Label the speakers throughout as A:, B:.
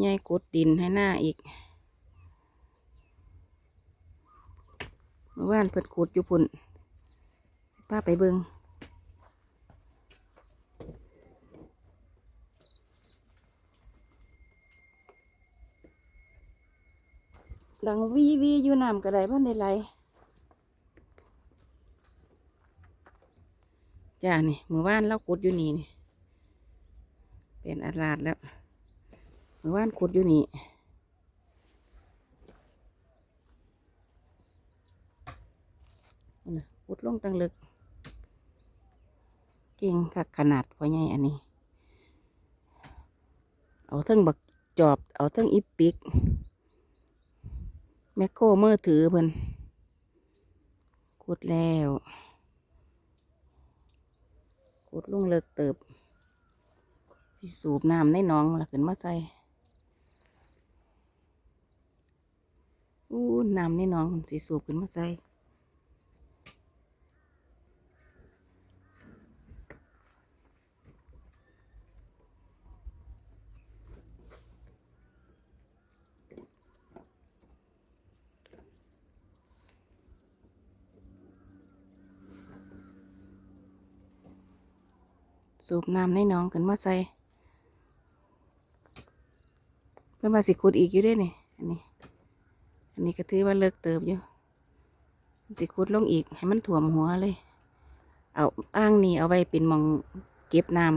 A: ใหญ่กดดินให้หน้าอีกเมื่อวานเพิ่นขุดอยู่พุ่นป้าไปเบิงดังวีวีอยู่น้ำกระไดบ้านใดไหลจ้านี่เมื่อวานเราขุดอยู่นี่นี่ เป็นอาลาดแล้ว มื่อวานขุดอยู่นี่ขุดลงตั้งลึก เก่งคักขนาดพอใหญ่อันนี้ เอาทั้งบักจอบ เอาทั้งอิปิก แมคโครมือถือเพิ่นขุดแล้วขุดลงเลิกเติบสิสูบน้ำในหน้องแล้วขึ้นมาใส่ อู้น้ำในหน้องสิสูบขึ้นมาใส่สูบน้ำในหน้องขึ้นมาใส่เพิ่นมาสิขุดอีกอยู่ด้วยนี่อันนี้ อันนี้ก็ถือว่าเลิกเติบอยู่สิขุดลงอีกให้มันถ่วมหัวเลย เอาอ้างนี่เอาไว้เป็นมองเก็บน้ำ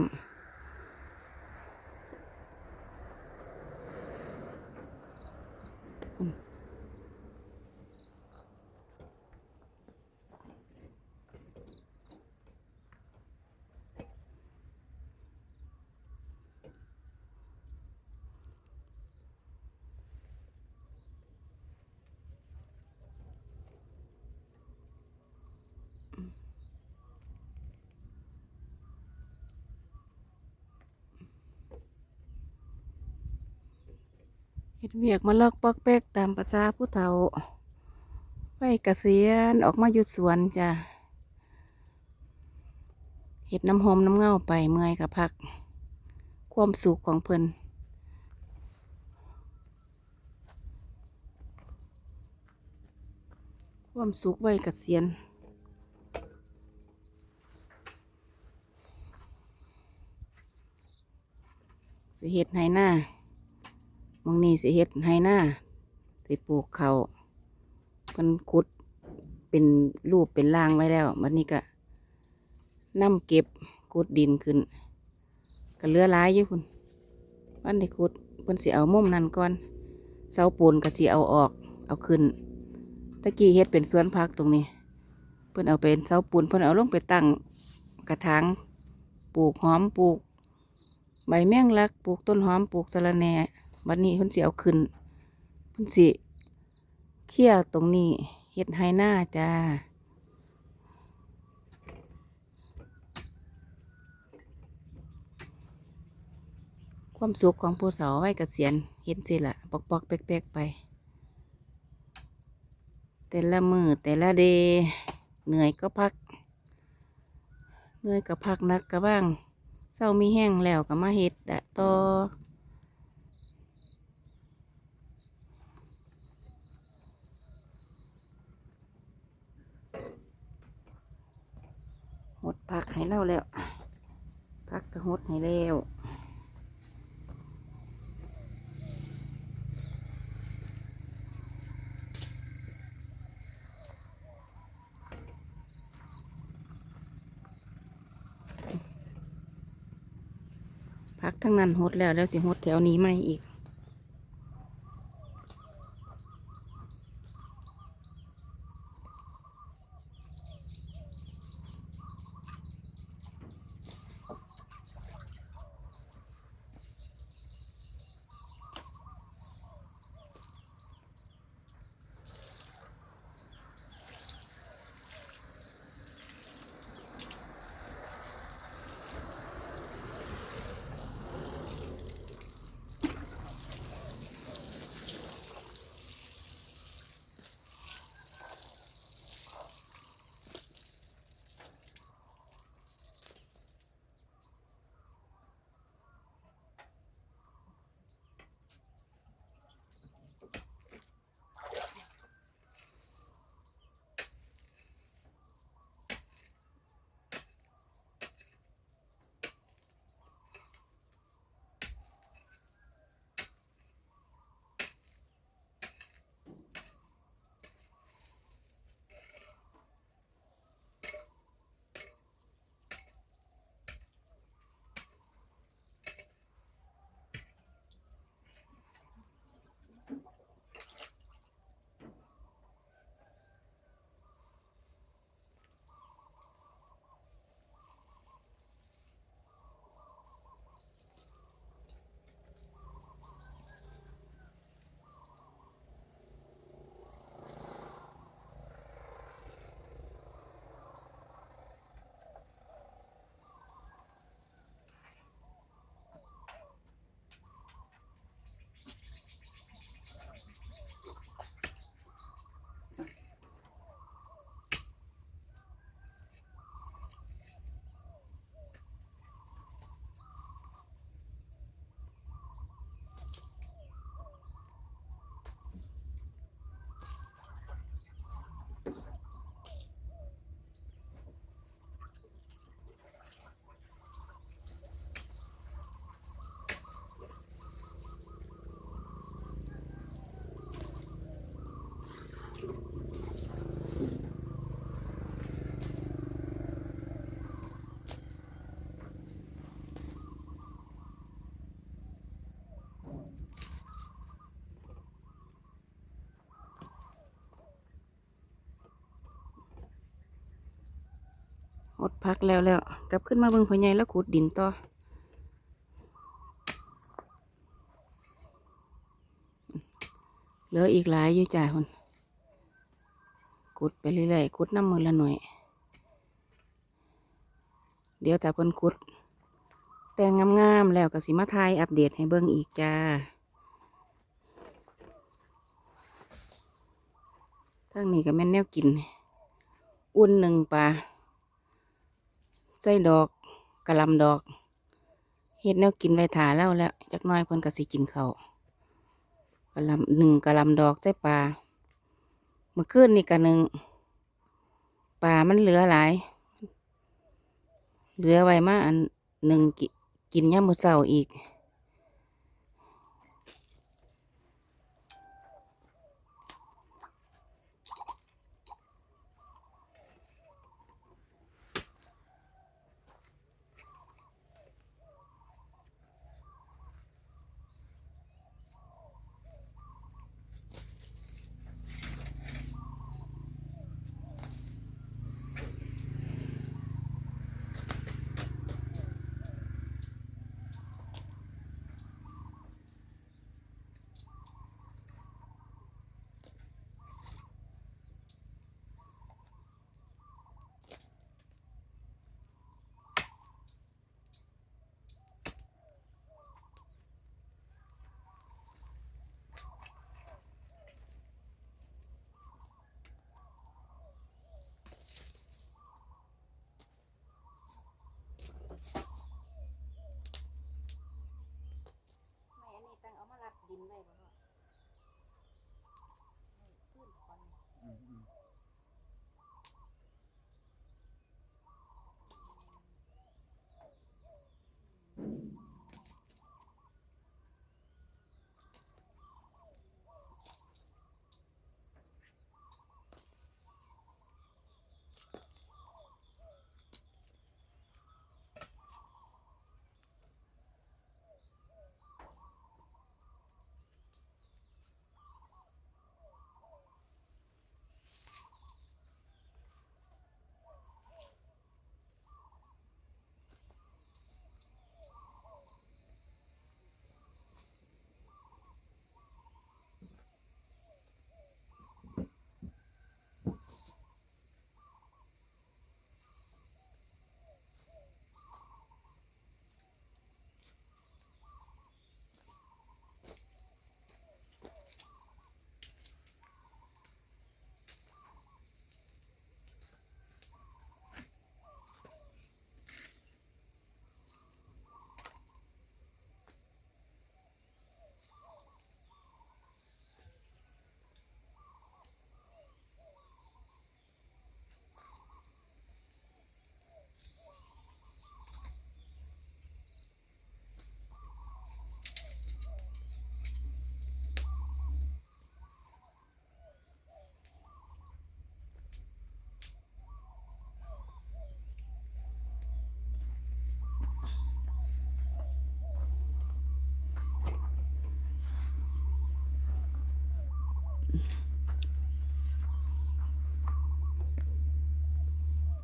A: ดเวียกมาเลิกปอกแป๊กตามประษาผู้เฒ่าไปเกษียณออกมาอยู่สวนจ้ะเฮ็ดน้ำหอมน้ำเงาไปเมื่อยกับพัก ความสุขของเพิ่นความสุขไว้เกษียณสิเฮ็ดให้หน้า มองนี่สิเฮ็ดให้หน้าสิปลูกเขาวเพิ่นขุดเป็นรูปเป็นร่างไว้แล้วบัดนี้ก็นำเก็บขุดดินขึ้นก็เลือหลายอยู่พุ่นวันนี้ขุดเพิ่นสิเอามุมนั้นก่อนเสาปูนก็สิเอาออก เอาขึ้นตะกี้เฮ็ดเป็นสวนผักตรงนี้ เพิ่นเอาเป็นเสาปูนเพิ่นเอาลงไปตั้งกระถางปลูกหอมปลูก ใบแมงลักปลูกต้นหอมปลูกสะระแหน่ บัดนี้เพิ่นสิเอาขึ้นเพิ่นสิเขี่ยวตรงนี้เฮ็ดไฮหน้าจ้าความสุขของผู้สาวไว้เกษียณเห็นสิละปอกปอกๆแป๊กๆไป แต่ละมือแต่ละเดเหนื่อยก็พัก เหนื่อยก็พักนักก็บ้างเศร้ามีแห้งแล้วก็มาเฮ็ดดะต่อ พักให้เราแล้ว พักก็หดให้แล้วพักทั้งนั้นหดแล้วแล้วสิหดแถวนี้ไม่อีก หดพักแล้วแล้วกลับขึ้นมาเบิ่งพ่อใหญ่แล้วขุดดินต่อเหลืออีกหลายอยู่จ้าคนขุดไปเรื่อยๆขุดน้ำมือละหน่อยเดี๋ยวแต่เพิ่นขุด แต่งงามๆแล้วก็สิมาทายอัปเดตให้เบิ่งอีกจ้าทางนี้ก็แม่นแนวกิน อุ่นหนึ่งปลา ใส่ดอกกระลำดอกเฮ็ดแนวกินไว้ถาแล้วแล้วจักน้อยเพิ่นก็สิกินเขากระลำหนึ่งกระลำดอกใส่ปลาเมื่อคืนนี่กะหนึ่งปลามันเหลือหลาย เหลือไว้มาอันหนึ่งกินย่ามมือเสาอีก กินได้บ่พ่อ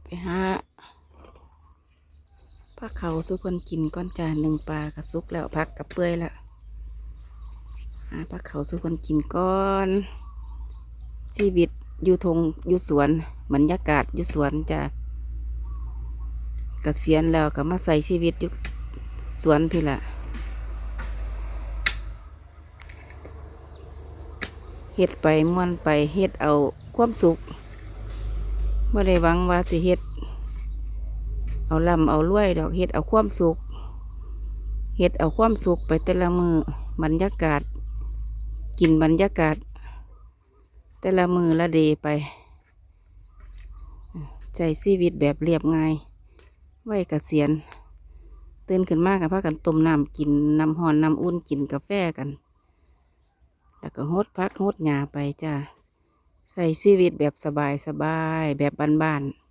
A: ไปหาพักเขาสุกคนกินก้อนจานหนึ่งปลากระซุกแล้วพักกับเปื่อยแล้วหาพักเขาสุกคนกินก้อนชีวิตอยู่ทงอยู่สวนบรรยากาศอยู่สวนจ้ะเกษียณแล้วก็มาใส่ชีวิตอยู่สวนพี่ละเฮ็ดไปม่วนไปเฮ็ดเอาความสุข ไม่ได้หวังว่าสิเฮ็ด เอาลำเอารวยดอกเฮ็ดเอาความสุขเฮ็ดเอาความสุขไปแต่ละมือบรรยากาศ กินบรรยากาศ แต่ละมือละเดไป ใจชีวิตแบบเรียบง่ายไว้เกษียณตื่นขึ้นมากกับพากันต้มน้ำกินน้ำหอนน้ำอุ่นกินกาแฟกัน แล้วก็ฮดพักฮดหยาไปจ้า ใส่ชีวิตแบบสบายสบายๆแบบบ้านๆ